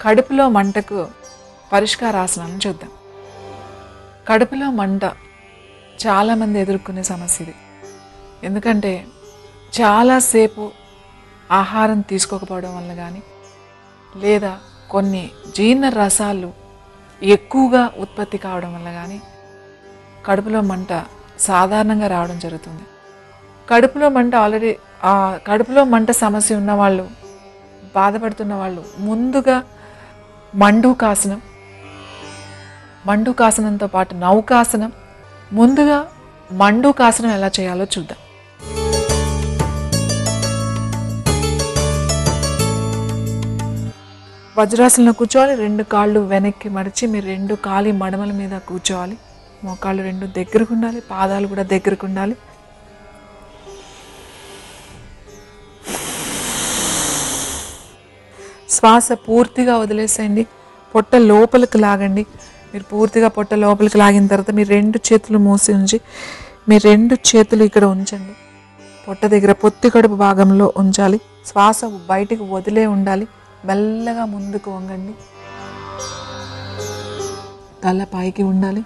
కడుపులో మంటకు పరిష్కారాసనాలను చూద్దాం. కడుపులో మంట చాలామంది ఎదుర్కొనే సమస్య ఇది. ఎందుకంటే చాలాసేపు ఆహారం తీసుకోకపోవడం వల్ల కానీ లేదా కొన్ని జీర్ణ రసాలు ఎక్కువగా ఉత్పత్తి కావడం వల్ల కానీ కడుపులో మంట సాధారణంగా రావడం జరుగుతుంది. కడుపులో మంట ఆల్రెడీ కడుపులో మంట సమస్య ఉన్నవాళ్ళు బాధపడుతున్న వాళ్ళు ముందుగా మండూకాసనం. మండూకాసనంతో పాటు నౌకాసనం. ముందుగా మండూకాసనం ఎలా చేయాలో చూద్దాం. వజ్రాసనంలో కూర్చోవాలి. రెండు కాళ్ళు వెనక్కి మడిచి మీరు రెండు కాలి మడమల మీద కూర్చోవాలి. మోకాళ్ళు రెండు దగ్గరకు ఉండాలి. పాదాలు కూడా దగ్గరకు ఉండాలి. శ్వాస పూర్తిగా వదిలేసేయండి. పొట్ట లోపలికి లాగండి. మీరు పూర్తిగా పొట్ట లోపలికి లాగిన తర్వాత మీ రెండు చేతులు మూసి ఉంచి మీ రెండు చేతులు ఇక్కడ ఉంచండి. పొట్ట దగ్గర పొత్తి కడుపు భాగంలో ఉంచాలి. శ్వాస బయటికి వదిలే ఉండాలి. మెల్లగా ముందుకు వంగండి. తల పైకి ఉండాలి.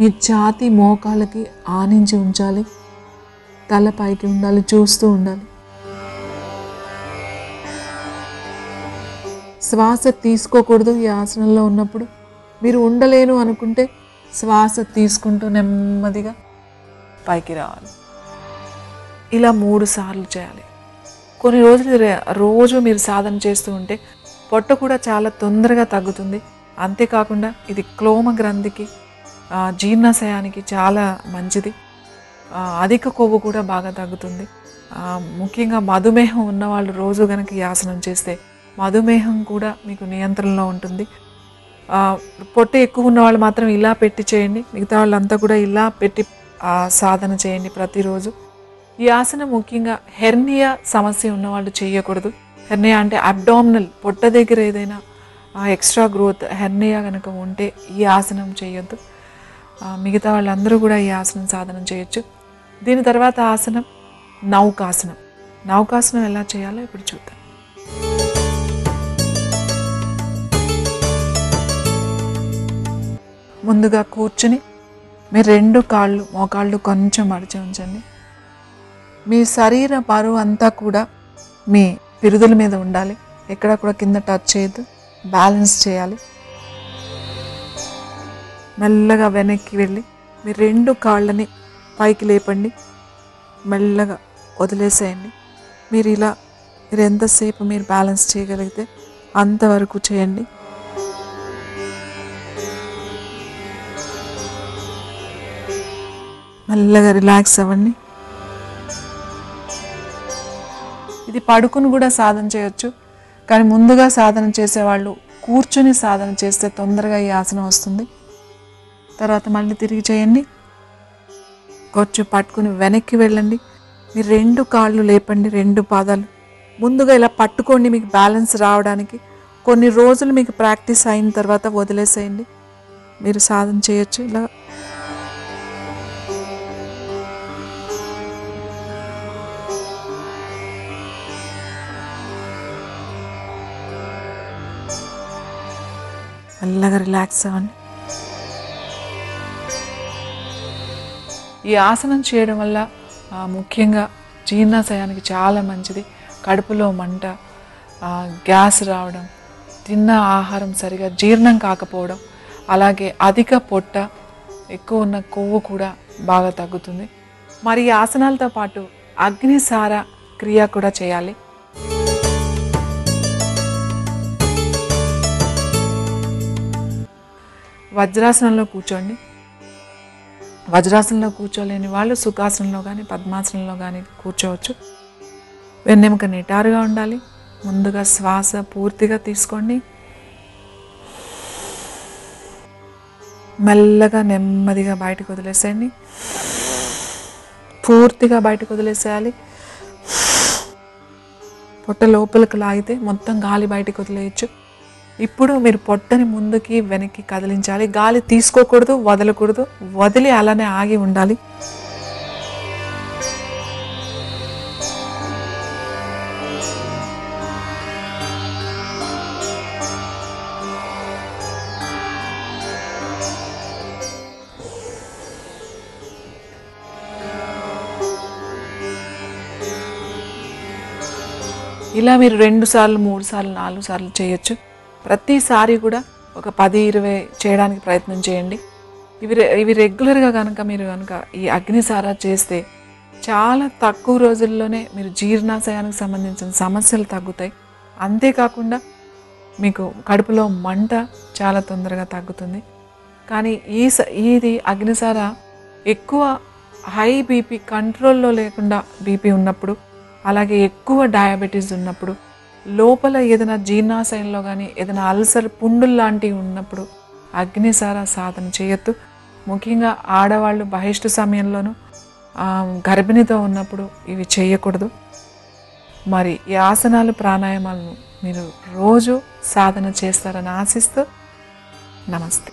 మీ ఛాతి మోకాలకి ఆనించి ఉంచాలి. తల పైకి ఉండాలి చూస్తూ ఉండాలి. శ్వాస తీసుకోకూడదు ఈ ఆసనంలో ఉన్నప్పుడు. మీరు ఉండలేను అనుకుంటే శ్వాస తీసుకుంటూ నెమ్మదిగా పైకి రావాలి. ఇలా మూడు సార్లు చేయాలి. కొన్ని రోజులు రోజు మీరు సాధన చేస్తూ ఉంటే పొట్ట కూడా చాలా తొందరగా తగ్గుతుంది. అంతేకాకుండా ఇది క్లోమ గ్రంథికి జీర్ణాశయానికి చాలా మంచిది. అధిక కొవ్వు కూడా బాగా తగ్గుతుంది. ముఖ్యంగా మధుమేహం ఉన్నవాళ్ళు రోజు కనుక ఈ ఆసనం చేస్తే మధుమేహం కూడా మీకు నియంత్రణలో ఉంటుంది. ఆ, పొట్ట ఎక్కువ ఉన్న వాళ్ళు మాత్రం ఇలా పెట్టి చేయండి. మిగతా వాళ్ళంతా కూడా ఇలా పెట్టి సాధన చేయండి ప్రతిరోజు. ఈ ఆసనం ముఖ్యంగా హెర్నియా సమస్య ఉన్నవాళ్ళు చేయకూడదు. హెర్నియా అంటే అబ్డామినల్ పొట్ట దగ్గర ఏదైనా ఎక్స్ట్రా గ్రోత్ హెర్నియా కనుక ఉంటే ఈ ఆసనం చేయొద్దు. మిగతా వాళ్ళందరూ కూడా ఈ ఆసనం సాధన చేయొచ్చు. దీని తర్వాత ఆసనం నౌకాసనం. నౌకాసనం ఎలా చేయాలో ఇప్పుడు చూద్దాం. ముందుగా కూర్చుని మీ రెండు కాళ్ళు మోకాళ్ళు కొంచెం మడిచి ఉంచండి. మీ శరీర బరువు అంతా కూడా మీ పిరుదుల మీద ఉండాలి. ఎక్కడ కూడా కింద టచ్ చేయొద్దు. బ్యాలెన్స్ చేయాలి. మెల్లగా వెనక్కి వెళ్ళి మీ రెండు కాళ్ళని పైకి లేపండి. మెల్లగా వదిలేసేయండి. మీరు ఇలా మీరు ఎంతసేపు మీరు బ్యాలెన్స్ చేయగలిగితే అంతవరకు చేయండి. మెల్లగా రిలాక్స్ అవ్వండి. ఇది పడుకుని కూడా సాధన చేయొచ్చు. కానీ ముందుగా సాధన చేసేవాళ్ళు కూర్చుని సాధన చేస్తే తొందరగా ఈ ఆసనం వస్తుంది. తర్వాత మళ్ళీ తిరిగి చేయండి. కొంచెం పట్టుకుని వెనక్కి వెళ్ళండి. మీరు రెండు కాళ్ళు లేపండి రెండు పాదాలు. ముందుగా ఇలా పట్టుకోండి మీకు బ్యాలెన్స్ రావడానికి. కొన్ని రోజులు మీకు ప్రాక్టీస్ అయిన తర్వాత వదిలేసేయండి. మీరు సాధన చేయొచ్చు. ఇలా చల్లగా రిలాక్స్ అవ్వండి. ఈ ఆసనం చేయడం వల్ల ముఖ్యంగా జీర్ణాశయానికి చాలా మంచిది. కడుపులో మంట గ్యాస్ రావడం తిన్న ఆహారం సరిగా జీర్ణం కాకపోవడం అలాగే అధిక పొట్ట ఎక్కువ ఉన్న కొవ్వు కూడా బాగా తగ్గుతుంది. మరి ఈ ఆసనాలతో పాటు అగ్నిసార క్రియ కూడా చేయాలి. వజ్రాసనంలో కూర్చోండి. వజ్రాసనంలో కూర్చోలేని వాళ్ళు సుఖాసనంలో కానీ పద్మాసనంలో కానీ కూర్చోవచ్చు. వెన్నెముక నిటారుగా ఉండాలి. ముందుగా శ్వాస పూర్తిగా తీసుకోండి. మెల్లగా నెమ్మదిగా బయటకు వదిలేసేయండి. పూర్తిగా బయటకు వదిలేసేయాలి. పొట్ట లోపలికి లాగితే మొత్తం గాలి బయటకు వదిలేయచ్చు. ఇప్పుడు మీరు పొట్టని ముందుకి వెనక్కి కదిలించాలి. గాలి తీసుకోకూడదు వదలకూడదు. వదిలి అలానే ఆగి ఉండాలి. ఇలా మీరు రెండు సార్లు మూడు సార్లు నాలుగు సార్లు చేయొచ్చు. ప్రతిసారి కూడా ఒక పది ఇరవై చేయడానికి ప్రయత్నం చేయండి. ఇవి రె- ఇవి రెగ్యులర్గా కనుక మీరు కనుక ఈ అగ్నిసారా చేస్తే చాలా తక్కువ రోజుల్లోనే మీరు జీర్ణాశయానికి సంబంధించిన సమస్యలు తగ్గుతాయి. అంతేకాకుండా మీకు కడుపులో మంట చాలా తొందరగా తగ్గుతుంది. కానీ ఈ స- ఇది అగ్నిసార ఎక్కువ హై బీపీ కంట్రోల్లో లేకుండా బీపీ ఉన్నప్పుడు అలాగే ఎక్కువ డయాబెటీస్ ఉన్నప్పుడు లోపల ఏదైనా జీర్ణాశయంలో కానీ ఏదైనా అల్సర్ పుండులు లాంటివి ఉన్నప్పుడు అగ్నిసార సాధన చేయొద్దు. ముఖ్యంగా ఆడవాళ్ళు బహిష్టు సమయంలోనూ గర్భిణితో ఉన్నప్పుడు ఇవి చేయకూడదు. మరి ఈ ఆసనాలు ప్రాణాయామాలను మీరు రోజు సాధన చేస్తారని ఆశిస్తూ నమస్తే.